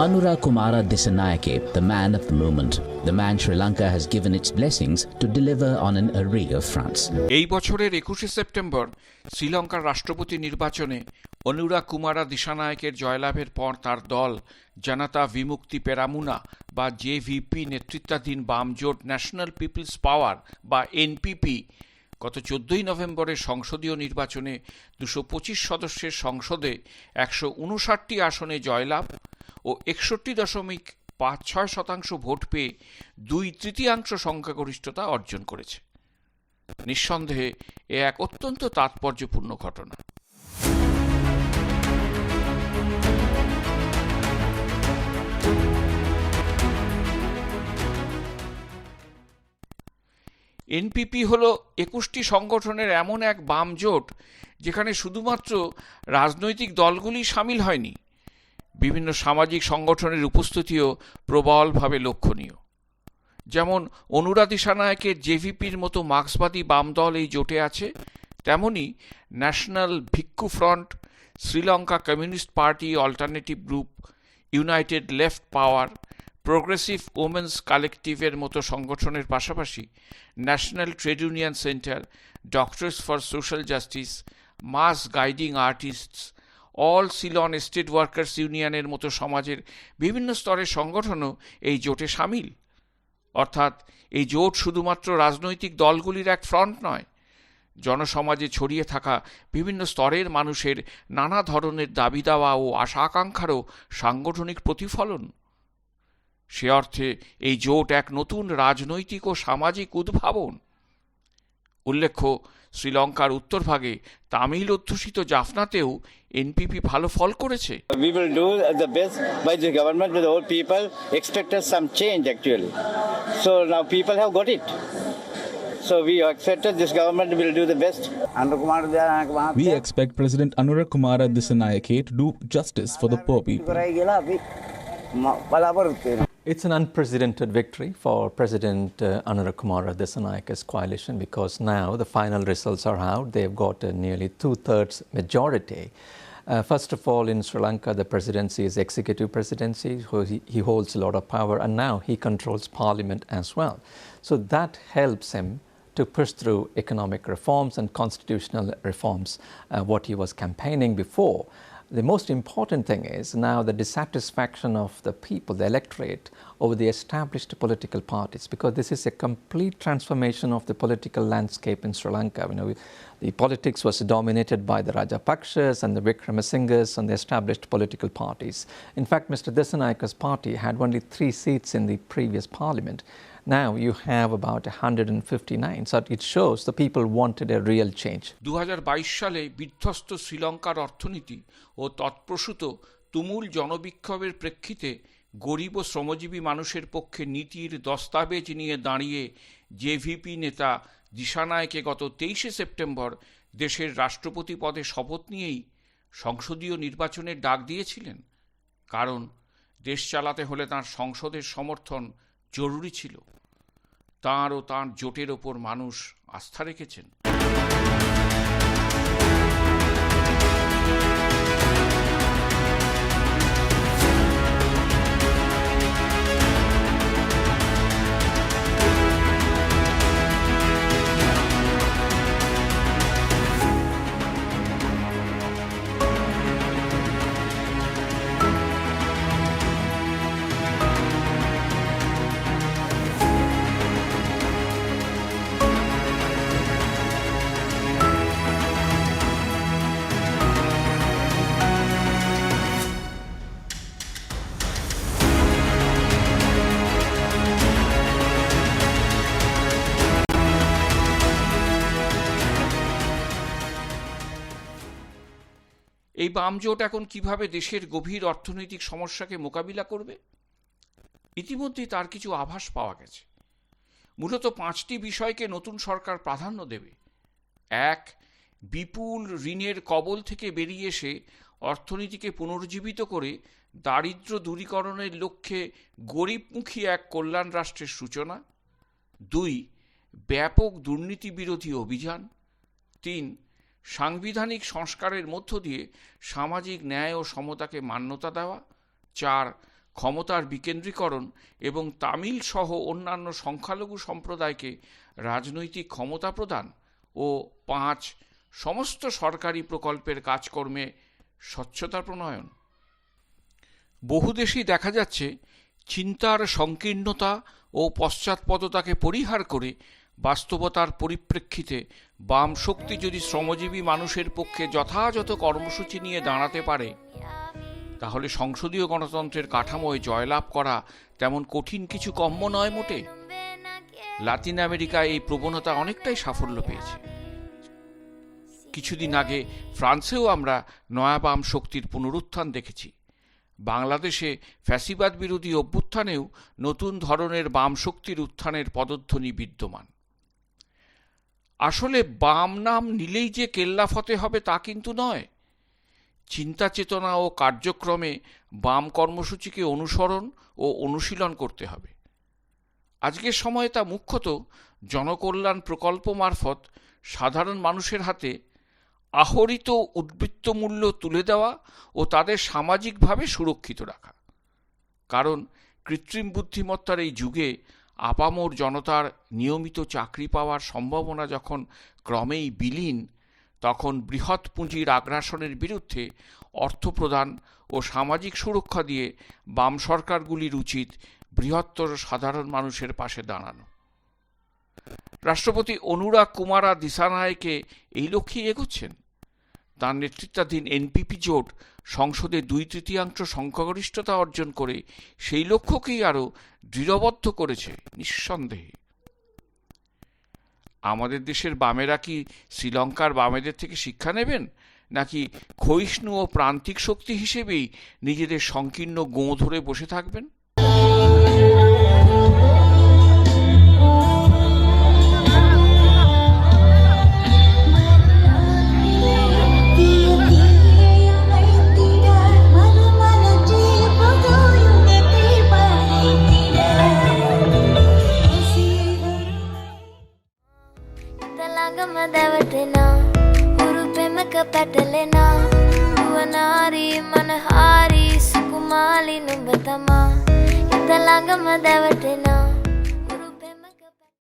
Anura Kumara Disanayake, the man of the moment. The man Sri Lanka has given its blessings to deliver on an array of fronts. এই বছরের একুশে September শ্রীলঙ্কার রাষ্ট্রপতি নির্বাচনে অনুরা কুমারা দিশানায়কের জয়লাভের পর তার দল জানাতা বিমুক্তি পেরামুনা বা জেভিপি নেতৃত্বাধীন বাম জোট ন্যাশনাল পিপলস পাওয়ার বা এনপিপি গত চোদ্দই নভেম্বরের সংসদীয় নির্বাচনে দুশো পঁচিশ সদস্যের সংসদে একশো উনষাটটি আসনে জয়লাভ ও একষট্টি দশমিক পাঁচ ছয় শতাংশ ভোট পেয়ে দুই তৃতীয়াংশ সংখ্যাগরিষ্ঠতা অর্জন করেছে। নিঃসন্দেহে, এ এক অত্যন্ত তাৎপর্যপূর্ণ ঘটনা। এনপিপি হল একুশটি সংগঠনের এমন এক বাম জোট যেখানে শুধুমাত্র রাজনৈতিক দলগুলি সামিল হয়নি। বিভিন্ন সামাজিক সংগঠনের উপস্থিতিও প্রবলভাবে লক্ষণীয়। যেমন অনুরাধী সানায়কের জেভিপির মতো মার্ক্সবাদী বাম দল এই জোটে আছে, তেমনি national Bhikkhu front, Sri Lanka communist party alternative group, united left power progressive women's কালেকটিভের মতো সংগঠনের পাশাপাশি national trade union centre doctors for social justice mass guiding artists all Ceylon state workers ইউনিয়নের মতো সমাজের বিভিন্ন স্তরের সংগঠনও এই জোটে সামিল। অর্থাৎ এই জোট শুধুমাত্র রাজনৈতিক দলগুলির এক ফ্রন্ট নয়, জনসমাজে ছড়িয়ে থাকা বিভিন্ন স্তরের মানুষের নানা ধরনের দাবি দাওয়া ও আশা আকাঙ্ক্ষারও সাংগঠনিক প্রতিফলন। সে অর্থে এই জোট এক নতুন রাজনৈতিক ও সামাজিক উদ্ভাবন। উল্লেখ্য শ্রীলঙ্কার উত্তর ভাগে তামিল অধ্যুষিত জাফনাতেও এনপিপি ভালো ফল করেছে। পালাবার It's an unprecedented victory for President uh, Anura Kumara Dissanayaka's coalition because now the final results are out. They've got a nearly two-thirds majority. Uh, first of all, in Sri Lanka, the presidency is executive presidency, so he, he holds a lot of power, and now he controls parliament as well. So that helps him to push through economic reforms and constitutional reforms, uh, what he was campaigning before. The most important thing is now the dissatisfaction of the people, the electorate, over the established political parties, because this is a complete transformation of the political landscape in Sri Lanka. You know, the politics was dominated by the Rajapakshas and the Vikramasinghas and the established political parties. In fact, Mr. Dissanayaka's party had only three seats in the previous parliament. Now you have about 159. So it shows the people wanted a real change. দু সালে বিধ্বস্ত শ্রীলঙ্কার অর্থনীতি ও তৎপ্রসূত তুমুল জনবিক্ষোভের প্রেক্ষিতে গরিব ও শ্রমজীবী মানুষের পক্ষে নীতির দস্তাবেজ নিয়ে দাঁড়িয়ে জেভিপি নেতা দিশানায়কে গত তেইশে সেপ্টেম্বর দেশের রাষ্ট্রপতি পদে শপথ নিয়েই সংসদীয় নির্বাচনের ডাক দিয়েছিলেন। কারণ, দেশ চালাতে হলে তার সংসদের সমর্থন জরুরি ছিল। তাঁর ও তাঁর জোটের ওপর মানুষ আস্থা রেখেছেন। এই বামজোট এখন কীভাবে দেশের গভীর অর্থনৈতিক সমস্যাকে মোকাবিলা করবে? ইতিমধ্যেই তার কিছু আভাস পাওয়া গেছে। মূলত পাঁচটি বিষয়কে নতুন সরকার প্রাধান্য দেবে। এক, বিপুল ঋণের কবল থেকে বেরিয়ে এসে অর্থনীতিকে পুনর্জীবিত করে দারিদ্র দূরীকরণের লক্ষ্যে গরিবমুখী এক কল্যাণ রাষ্ট্রের সূচনা। দুই, ব্যাপক দুর্নীতি বিরোধী অভিযান। তিন সাংবিধানিক সংস্কারের মধ্য দিয়ে সামাজিক ন্যায় ও সমতাকে মান্যতা দেওয়া, চার, ক্ষমতার বিকেন্দ্রীকরণ এবং তামিল সহ অন্যান্য সংখ্যালঘু সম্প্রদায়কে রাজনৈতিক ক্ষমতা প্রদান ও পাঁচ, সমস্ত সরকারি প্রকল্পের কাজকর্মে স্বচ্ছতা প্রণয়ন। বহু দেশেই দেখা যাচ্ছে চিন্তার সংকীর্ণতা ও পশ্চাৎপদতাকে পরিহার করে বাস্তবতার পরিপ্রেক্ষিতে বাম শক্তি যদি শ্রমজীবী মানুষের পক্ষে যথাযথ কর্মসূচি নিয়ে দাঁড়াতে পারে, তাহলে সংসদীয় গণতন্ত্রের কাঠামোয় জয়লাভ করা তেমন কঠিন কিছু কম্য নয় মোটে। লাতিন আমেরিকায় এই প্রবণতা অনেকটাই সাফল্য পেয়েছে। কিছুদিন আগে ফ্রান্সেও আমরা নয়া বাম শক্তির পুনরুত্থান দেখেছি। বাংলাদেশে ফ্যাসিবাদ বিরোধী অভ্যুত্থানেও নতুন ধরনের বাম শক্তির উত্থানের পদধ্বনি বিদ্যমান। আসলে বাম নাম নিলেই যে কেল্লা ফতে হবে তা কিন্তু নয়। চিন্তা চেতনা ও কার্যক্রমে বাম কর্মসূচিকে অনুসরণ ও অনুশীলন করতে হবে। আজকের সময়ে তা মুখ্যত জনকল্যাণ প্রকল্প মারফত সাধারণ মানুষের হাতে আহরিত উদ্বৃত্ত মূল্য তুলে দেওয়া ও তাদের সামাজিকভাবে সুরক্ষিত রাখা। কারণ কৃত্রিম বুদ্ধিমত্তার এই যুগে আপামর জনতার নিয়মিত চাকরি পাওয়ার সম্ভাবনা যখন ক্রমেই বিলীন, তখন বৃহৎ পুঁজির আগ্রাসনের বিরুদ্ধে অর্থ প্রদান ও সামাজিক সুরক্ষা দিয়ে বাম সরকারগুলির উচিত বৃহত্তর সাধারণ মানুষের পাশে দাঁড়ানো। রাষ্ট্রপতি অনুরাগ কুমারা দিসানায়কে এই লক্ষ্যেই এগোচ্ছেন। তার নেতৃত্বাধীন এনপিপি জোট সংসদে দুই তৃতীয়াংশ সংখ্যাগরিষ্ঠতা অর্জন করে সেই লক্ষ্যকেই আরও দৃঢ়বদ্ধ করেছে নিঃসন্দেহে। আমাদের দেশের বামেরা কি শ্রীলঙ্কার বামেদের থেকে শিক্ষা নেবেন? নাকি ক্ষয়িষ্ণু ও প্রান্তিক শক্তি হিসেবেই নিজেদের সংকীর্ণ গোঁ ধরে বসে থাকবেন? ළඟම දැවටෙනා. හුරු පෙමක පැටලෙනා. නුවනාරී මනහාරී සුකුමාලි නුඹ තමා. හිත ළඟම දැවටෙනා.